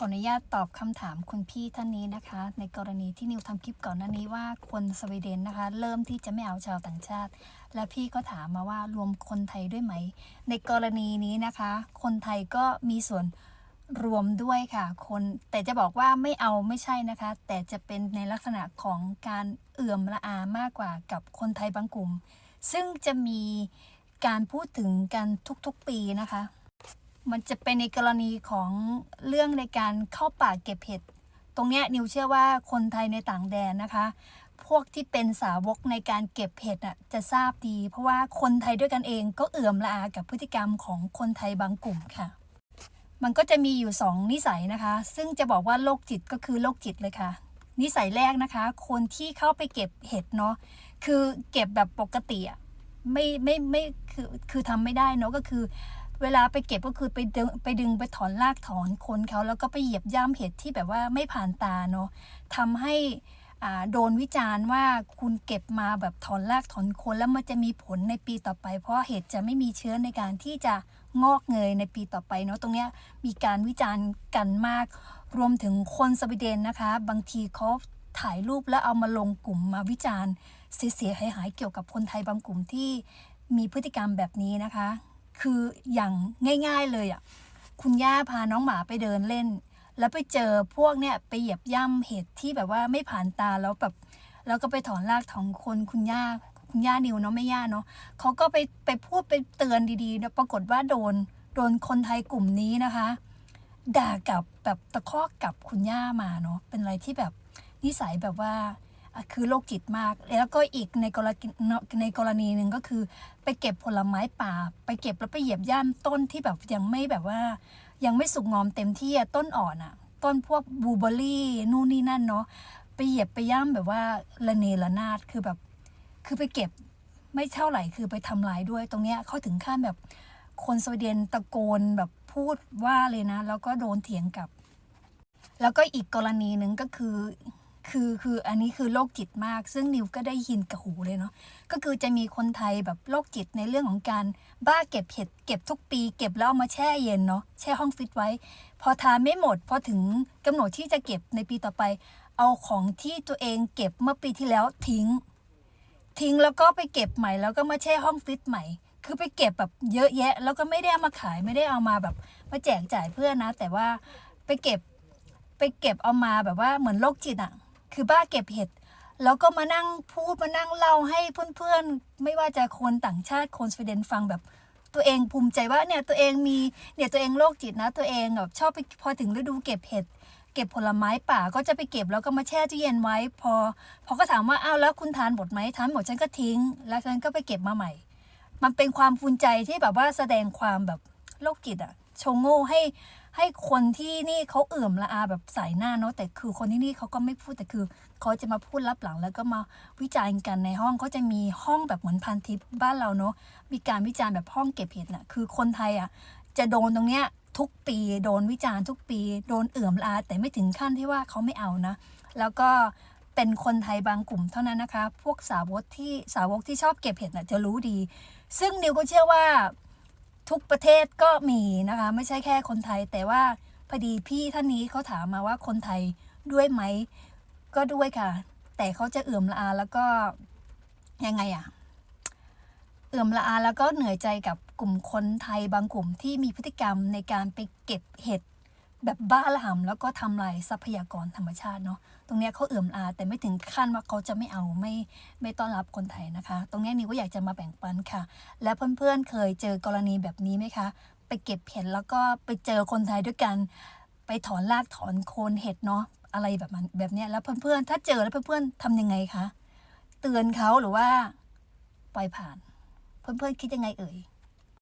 ขออนุญาตตอบคำถามคุณพี่ท่านนี้นะคะ ในกรณีที่นิวทำคลิปก่อนหน้านี้ว่าคนสวีเดนนะคะ เริ่มที่จะไม่เอาชาวต่างชาติ และพี่ก็ถามมาว่ารวมคนไทยด้วยไหม ในกรณีนี้นะคะ คนไทยก็มีส่วนรวมด้วยค่ะ คนแต่จะบอกว่าไม่เอาไม่ใช่นะคะ แต่จะเป็นในลักษณะของการเอื่อมละอามากกว่ากับคนไทยบางกลุ่ม ซึ่งจะมีการพูดถึงกันทุกๆปีนะคะ มันจะเป็นในกรณีของเรื่องในการเข้าป่าเก็บเห็ด ตรงเนี้ยนิวเชื่อว่าคนไทยในต่างแดนนะคะ พวกที่เป็นสาวกในการเก็บเห็ดอะจะทราบดี เพราะว่าคนไทยด้วยกันเองก็เอื่อมละอากับพฤติกรรมของคนไทยบางกลุ่มค่ะ มันก็จะมีอยู่สองนิสัยนะคะ ซึ่งจะบอกว่าโรคจิตก็คือโรคจิตเลยค่ะ นิสัยแรกนะคะ คนที่เข้าไปเก็บเห็ดเนาะคือเก็บแบบปกติอะไม่ไม่ไม่คือคือทำไม่ได้เนาะก็คือ เวลาไปเก็บก็คือไปดึงไปดึงไปถอนรากถอนคนเขาแล้วก็ไปเหยียบย่ำเห็ดที่แบบว่าไม่ผ่านตาเนาะทำให้อ่าโดนวิจารณ์ว่าคุณเก็บมาแบบถอนรากถอนโคนแล้วมันจะมีผลในปีต่อไป เพราะเห็ดจะไม่มีเชื้อในการที่จะงอกเงยในปีต่อไปเนาะตรงเนี้ยมีการวิจารณ์กันมาก รวมถึงคนสวีเดนนะคะ บางทีเขาถ่ายรูปแล้วเอามาลงกลุ่มมาวิจารณ์เสียหายหายๆเกี่ยวกับคนไทยบางกลุ่มที่มีพฤติกรรมแบบนี้นะคะ คืออย่างง่าย ๆเลยอะคุณย่าพาน้องหมาไปเดินเล่น แล้วไปเจอพวกเนี่ยไปเหยียบย่ำเห็ดที่แบบว่าไม่ผ่านตาแล้วแบบแล้วก็ไปถอนรากถอนคนคุณย่าคุณย่านิวเนาะไม่ย่าเนาะเขาก็ไปไปพูดไปเตือนดีๆแล้วปรากฏว่าโดนโดนคนไทยกลุ่มนี้นะคะ ด่ากับแบบตะคอกกับคุณย่ามาเนาะเป็นอะไรที่แบบนิสัยแบบว่า คือโรคจิตมาก แล้วก็อีกในกรณีในกรณีหนึ่งก็คือ ไปเก็บผลไม้ป่า ไปเก็บแล้วไปเหยียบย่ำต้นที่แบบยังไม่แบบว่า ยังไม่สุกงอมเต็มที่ต้นอ่อนอะต้นพวกบลูเบอร์รี่นู่นนี่นั่นเนาะไปเหยียบไปย่ำแบบว่าระเนระนาดคือแบบ คือไปเก็บไม่เท่าไหร่คือไปทำลายด้วยตรงเนี้ยเขาถึงขั้นแบบคนสวีเดนตะโกนแบบพูดว่าเลยนะ แล้วก็โดนเถียงกับ แล้วก็อีกกรณีหนึ่งก็คือ คือคืออันนี้คือโรคจิตมาก ซึ่งนิวก็ได้ยินกับหูเลยเนาะก็คือจะมีคนไทยแบบโรคจิตในเรื่องของการบ้าเก็บเห็ดเก็บทุกปี เก็บแล้วเอามาแช่เย็นเนาะแช่ห้องฟิตไว้ พอทานไม่หมด พอถึงกำหนดที่จะเก็บในปีต่อไป เอาของที่ตัวเองเก็บเมื่อปีที่แล้วทิ้ง ทิ้งแล้วก็ไปเก็บใหม่แล้วก็มาแช่ห้องฟิตใหม่ คือไปเก็บแบบเยอะแยะ แล้วก็ไม่ได้เอามาขายไม่ได้เอามาแบบมาแจกจ่ายเพื่อนนะ แต่ว่าไปเก็บไปเก็บเอามาแบบว่าเหมือนโรคจิตอะ คือบ้าเก็บเห็ด แล้วก็มานั่งพูดมานั่งเล่าให้เพื่อนๆ ไม่ว่าจะคนต่างชาติคนสวีเดนฟังแบบตัวเองภูมิใจว่าเนี่ยตัวเองมีเนี่ยตัวเองโรคจิตนะ ตัวเองแบบชอบไปพอถึงฤดูเก็บเห็ดเก็บผลไม้ป่าก็จะไปเก็บแล้วก็มาแช่ตู้เย็นไว้ พอพอก็ถามว่าอ้าวแล้วคุณทานหมดไหมทานหมดฉันก็ทิ้ง แล้วฉันก็ไปเก็บมาใหม่ มันเป็นความภูมิใจที่แบบว่าแสดงความแบบโรคจิตอะโชว์โง่ให้ ให้คนที่นี่เขาเอื่มละอาแบบใส่หน้าเนาะแต่คือคนที่นี่เขาก็ไม่พูดแต่คือเขาจะมาพูดรับหลังแล้วก็มาวิจารณ์กันในห้องเขาจะมีห้องแบบเหมือนพันทิปบ้านเราเนาะมีการวิจารณ์แบบห้องเก็บเห็ดน่ะคือคนไทยอะจะโดนตรงเนี้ยทุกปีโดนวิจารณ์ทุกปีโดนเอื่มละอาแต่ไม่ถึงขั้นที่ว่าเขาไม่เอานะ แล้วก็เป็นคนไทยบางกลุ่มเท่านั้นนะคะ พวกสาวกที่สาวกที่ชอบเก็บเห็ดน่ะจะรู้ดี ซึ่งนิวก็เชื่อว่า ทุกประเทศก็มีนะคะ ไม่ใช่แค่คนไทย แต่ว่าพอดีพี่ท่านนี้เขาถามมาว่าคนไทยด้วยไหม ก็ด้วยค่ะ แต่เขาจะเอื่อมละอาแล้วก็ยังไงอะเอื่อมละอาแล้วก็เหนื่อยใจกับกลุ่มคนไทยบางกลุ่มที่มีพฤติกรรมในการไปเก็บเห็ด แบบบ้าระห่ำแล้วก็ทำลายทรัพยากรธรรมชาติเนาะตรงเนี้ยเขาเอื่อมอาแต่ไม่ถึงขั้นว่าเขาจะไม่เอาไม่ไม่ต้อนรับคนไทยนะคะ ตรงเนี้ยนิวก็อยากจะมาแบ่งปันค่ะ และเพื่อนๆเคยเจอกรณีแบบนี้ไหมคะ ไปเก็บเห็ดแล้วก็ไปเจอคนไทยด้วยกัน ไปถอนรากถอนโคนเห็ดเนาะอะไรแบบมันแบบเนี้ยแล้วเพื่อนๆถ้าเจอแล้วเพื่อนๆทำยังไงคะเตือนเขาหรือว่าปล่อยผ่าน เพื่อนๆคิดยังไงเอ่ย